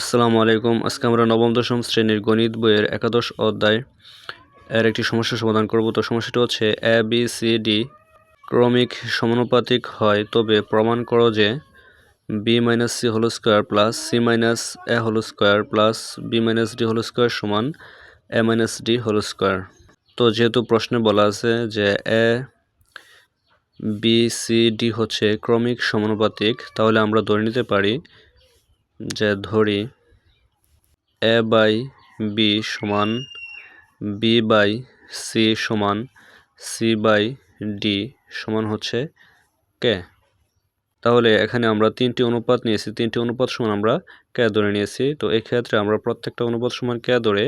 আসসালামু আলাইকুম। আজকে আমরা নবম, দশম শ্রেণির গণিত বইয়ের একাদশ অধ্যায় এর একটি সমস্যার সমাধান করব। তো সমস্যাটি হচ্ছে এ বি সি ডি ক্রমিক সমানুপাতিক হয়, তবে প্রমাণ করো যে B minus C whole square plus C minus A whole square plus B minus D whole square সমান A minus D whole square তো যেহেতু প্রশ্নে বলা আছে যে এ বি সি ডি হচ্ছে ক্রমিক সমানুপাতিক, তাহলে আমরা ধরে নিতে পারি যে ধরি এ বাই বি সমান, বি বাই সি সমান, সি বাই ডি সমান হচ্ছে কে? তাহলে এখানে আমরা তিনটি অনুপাত নিয়েছি, তিনটি অনুপাত সমান আমরা কে ধরে নিয়েছি? তো এক্ষেত্রে আমরা প্রত্যেকটা অনুপাত সমান কে ধরে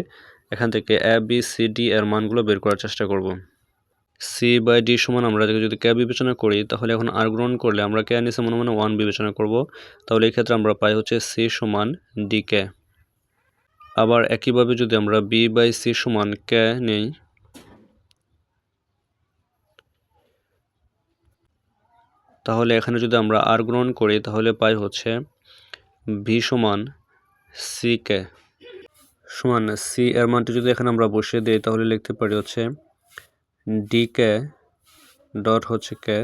এখান থেকে এ, বি, সি, ডি এর মানগুলো বের করার চেষ্টা করব। সি বাই ডি সমান আমরা যদি কে বিবেচনা করি, তাহলে এখন আর গ্রহণ করলে আমরা কে নিচে মনে মনে ওয়ান বিবেচনা করব। তাহলে এই ক্ষেত্রে আমরা পাই হচ্ছে সি সমান ডি কে আবার একইভাবে যদি আমরা বি বাই সি সমান কে নেই, তাহলে এখানে যদি আমরা আর গ্রহণ করি, তাহলে পাই হচ্ছে ভি সমান সি কে সমান সি এর মানটি যদি এখানে আমরা বসিয়ে দিই, তাহলে লিখতে পারি হচ্ছে ডি কে ডট হচ্ছে কে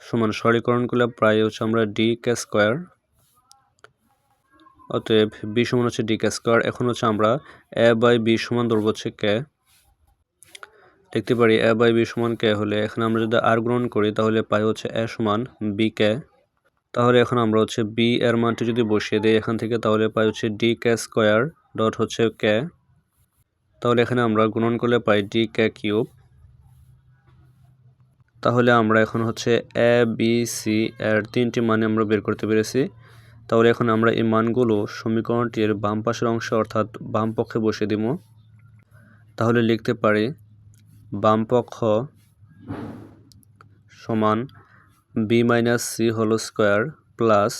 সমান সরীকরণ করলে প্রায় হচ্ছে আমরা ডি কে স্কোয়ার অতএব বি সমান হচ্ছে ডি কে স্কোয়ার এখন হচ্ছে আমরা এ বাই বি সমান ধরবো হচ্ছে কে দেখতে পারি এ বাই বি সমান কে হলে এখানে আমরা যদি আর গ্রহণ করি তাহলে পাই হচ্ছে এ সমান বি কে তাহলে এখন আমরা হচ্ছে বি এর মানটি যদি বসিয়ে দিই এখান থেকে তাহলে পাই হচ্ছে ডি কে স্কোয়ার ডট হচ্ছে কে তাহলে এখানে আমরা গুণন করলে পাই ডি কে কিউব তাহলে আমরা এখন হচ্ছে এ বি সি এর তিনটি মানে আমরা বের করতে পেরেছি। তাহলে এখন আমরা এই মানগুলো সমীকরণটির বাম পাশের অংশে অর্থাৎ বাম পক্ষে বসিয়ে দিব। তাহলে লিখতে পারি বাম পক্ষ সমান B minus C whole square plus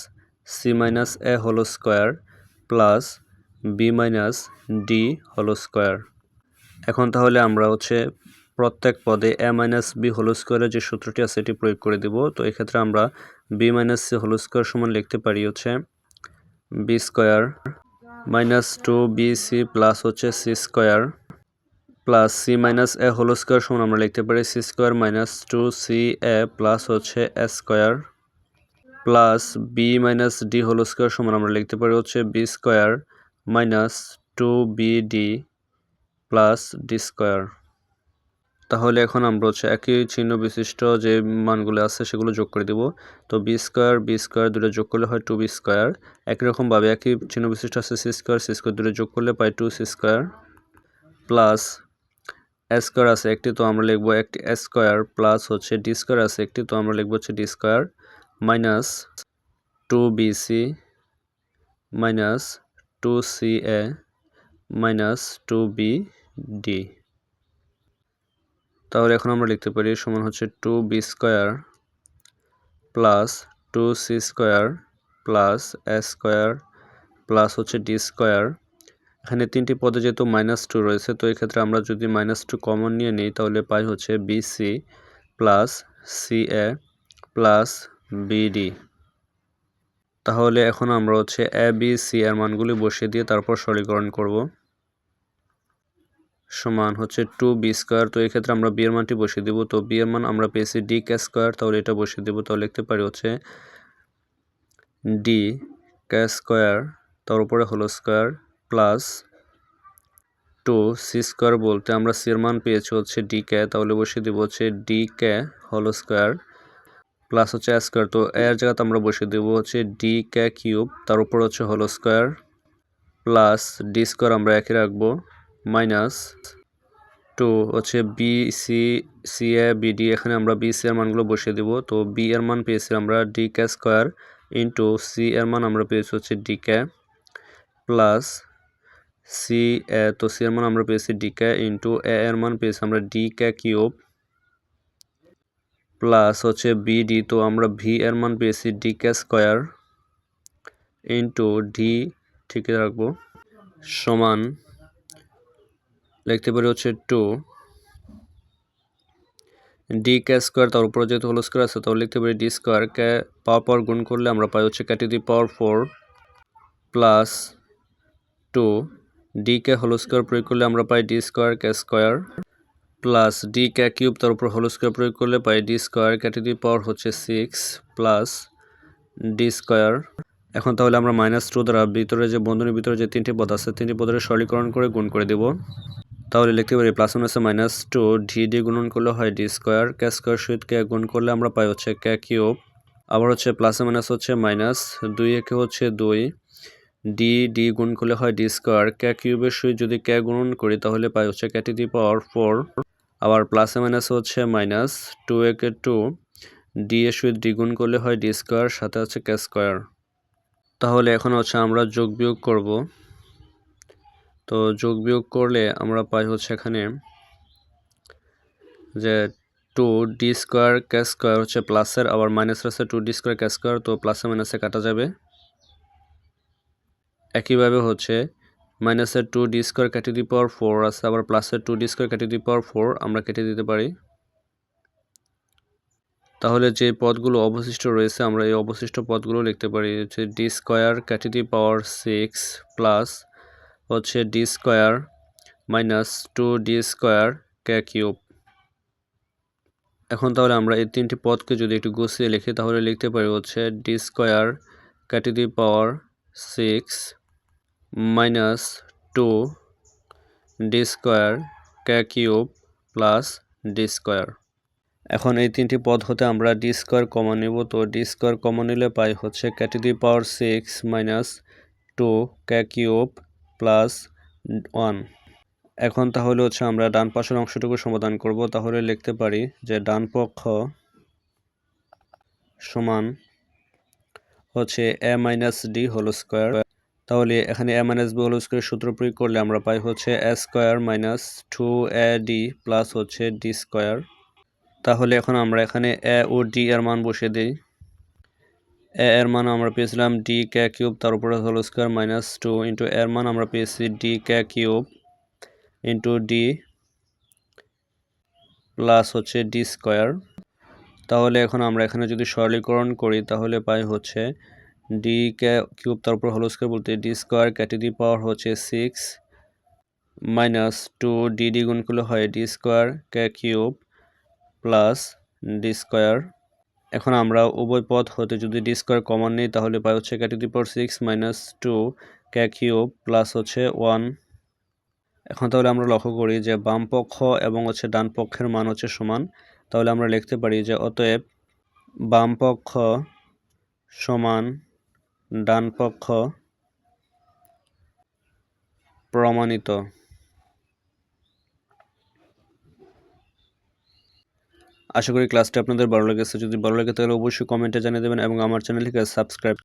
C minus A whole square plus B minus D whole square এখন তাহলে আমরা হচ্ছে প্রত্যেক পদে এ মাইনাস বি হোল স্কোয়ারের যে সূত্রটি আছে, এটি প্রয়োগ করে দিব। তো এক্ষেত্রে আমরা B minus C whole square সমান লিখতে পারি হচ্ছে B square minus two B C plus হচ্ছে C square plus C minus A whole square সমান আমরা লিখতে পারি C square minus two C A plus হচ্ছে A square plus B minus D whole square সমান আমরা লিখতে পারি হচ্ছে B square minus two B D plus D square. তাহলে এখন আমরা হচ্ছে একই চিহ্ন বিশিষ্ট যে মানগুলো আছে সেগুলো যোগ করে দিব। তো বি স্কোয়ার বি স্কোয়ার দুটো যোগ করলে হয় টু বি স্কোয়ার একই রকমভাবে একই চিহ্ন বিশিষ্ট আছে সি স্কোয়ার সি স্কোয়ার দুটো যোগ করলে পাই two C square plus square আছে একটি, তো আমরা লিখব একটি স্কোয়ার প্লাস হচ্ছে ডি স্কোয়ার আছে একটি, তো আমরা লিখব হচ্ছে D square minus two B C minus two C A minus two B D তাহলে এখন আমরা লিখতে পারি সমান হচ্ছে two B square plus two C square plus A square plus হচ্ছে ডি স্কোয়ার এখানে তিনটি পদে যেহেতু মাইনাস টু রয়েছে, তো এক্ষেত্রে আমরা যদি মাইনাস টু কমন নিয়ে নিই, তাহলে পাই হচ্ছে BC plus C A plus BD তাহলে এখন আমরা হচ্ছে এ বি সি এর মানগুলি বসিয়ে দিয়ে তারপর সরলীকরণ করব। সমান হচ্ছে টু বি স্কোয়ার তো এক্ষেত্রে আমরা বিয়ের মানটি বসিয়ে দেবো। তো বিয়ের মান আমরা পেয়েছি ডি কে স্কোয়ার তাহলে এটা বসিয়ে দেবো। তাহলে লিখতে পারি হচ্ছে ডি কে স্কোয়ার তার উপরে হলো square plus two C square বলতে আমরা সি এর মান পেয়েছি হচ্ছে ডি কে তাহলে বসিয়ে দেবো হচ্ছে ডি কে হলো স্কোয়ার প্লাস হচ্ছে স্কোয়ার তো এর জায়গাতে আমরা বসিয়ে দেবো হচ্ছে ডি কে কিউব তার উপর হচ্ছে হলো স্কোয়ার প্লাস ডি স্কোয়ার আমরা একই রাখব। মাইনাস টু হচ্ছে B C C A BD এখানে আমরা বি সি এর মানগুলো বসিয়ে দেবো। তো বি এর মান পেয়েছি আমরা D K square into C এর মান আমরা পেয়েছি হচ্ছে D K plus C A তো সি এর মান আমরা পেয়েছি ডি কে ইন্টু এ এর মান পেয়েছি আমরা ডি কে কিউব প্লাস হচ্ছে বিডি তো আমরা ভি এর মান পেয়েছি D K square into D ঠিক রাখব, সমান লিখতে পারি হচ্ছে টু ডি কে স্কোয়ার তার উপরে যেহেতু হলো স্কোয়ার আছে, তাহলে লিখতে পারি ডি স্কোয়ার কে পাওয়ার পাওয়ার গুণ করলে আমরা পাই হচ্ছে K to the power four plus two D K whole square প্রয়োগ করলে আমরা পাই D square K square plus D K cube তার উপর হোল স্কোয়ার প্রয়োগ করলে পাই D square K to the power হচ্ছে সিক্স প্লাস ডি স্কোয়ার এখন তাহলে আমরা মাইনাস টু দ্বারা ভিতরে যে বন্ধনীর ভিতরে যে তিনটি পদ আছে, তিনটি পদের সরলীকরণ করে গুণ করে দেব। তাহলে লিখতে পারি প্লাস মাইনাসে মাইনাস টু ডি ডি গুণন করলে হয় ডি স্কোয়ার কে স্কোয়ার সহিত কে গুণ করলে আমরা পাই হচ্ছে কে কিউব আবার হচ্ছে প্লাসে মাইনাস হচ্ছে মাইনাস দুই একে হচ্ছে দুই ডি ডি গুণ করলে হয় ডি স্কোয়ার কে কিউবের সহিত যদি কে গুণন করি তাহলে পাই হচ্ছে কে টি দি পাওয়ার ফোর আবার প্লাসে মাইনাস হচ্ছে মাইনাস টু একে টু ডি এর সহিত ডি গুণ করলে হয় ডি স্কোয়ার সাথে আছে কে স্কোয়ার তাহলে এখন হচ্ছে আমরা যোগ বিয়োগ করব। তো যোগ বিয়োগ করলে আমরা পাই হচ্ছে এখানে যে two D square K square হচ্ছে প্লাসের আবার মাইনাসের আছে two D square K square তো প্লাসে মাইনাসে কাটা যাবে। একইভাবে হচ্ছে মাইনাসের two D square K to the power four আছে, আবার প্লাসের two D square K to the power four আমরা কেটে দিতে পারি। তাহলে যে পদগুলো অবশিষ্ট রয়েছে, আমরা এই অবশিষ্ট পদগুলো লিখতে পারি হচ্ছে D square K to the power six plus হচ্ছে D square minus two D square K cube এখন তাহলে আমরা এই তিনটি পদকে যদি একটু গুছিয়ে লিখি, তাহলে লিখতে পারি হচ্ছে D square K to the power six minus two D square K cube plus D square এখন এই তিনটি পদ হতে আমরা ডি স্কোয়ার কমন নেব, তো ডি স্কোয়ার কমন নিলে পাই হচ্ছে K to the power six minus two K cube plus one. এখন তাহলে হচ্ছে আমরা ডান পাশের অংশটুকু সমাধান করব। তাহলে লিখতে পারি যে ডান পক্ষ সমান হচ্ছে A minus D whole square তাহলে এখানে A minus B whole square সূত্র প্রয়োগ করলে আমরা পাই হচ্ছে A square minus two A D plus হচ্ছে ডি স্কোয়ার তাহলে এখন আমরা এখানে এ ও ডি এর মান বসিয়ে দিই। এর মান আমরা পেয়েছিলাম ডি কে কিউব তার উপরে whole square minus two into এর মান আমরা পেয়েছি D K cube into D plus হচ্ছে ডি স্কোয়ার তাহলে এখন আমরা এখানে যদি সরলীকরণ করি, তাহলে পাই হচ্ছে ডি কে কিউব তার উপর হোল স্কোয়ার বলতে D square K to the power হচ্ছে six minus two D D গুণ করলে হয় D square K cube plus D square এখন আমরা উভয় পদ হতে যদি ডি স্কোয়ার কমন নিই, তাহলে পাই হচ্ছে K to the power six minus two K cube plus হচ্ছে ওয়ান এখন তাহলে আমরা লক্ষ্য করি যে বাম পক্ষ এবং হচ্ছে ডান পক্ষের মান হচ্ছে সমান। তাহলে আমরা লিখতে পারি যে অতএব বাম পক্ষ সমান ডান পক্ষ প্রমাণিত। আশা করি ক্লাসটি আপনাদের ভালো লেগেছে। যদি ভালো লাগে তাহলে অবশ্যই কমেন্টে জানিয়ে দেবেন এবং আমার চ্যানেলটিকে সাবস্ক্রাইব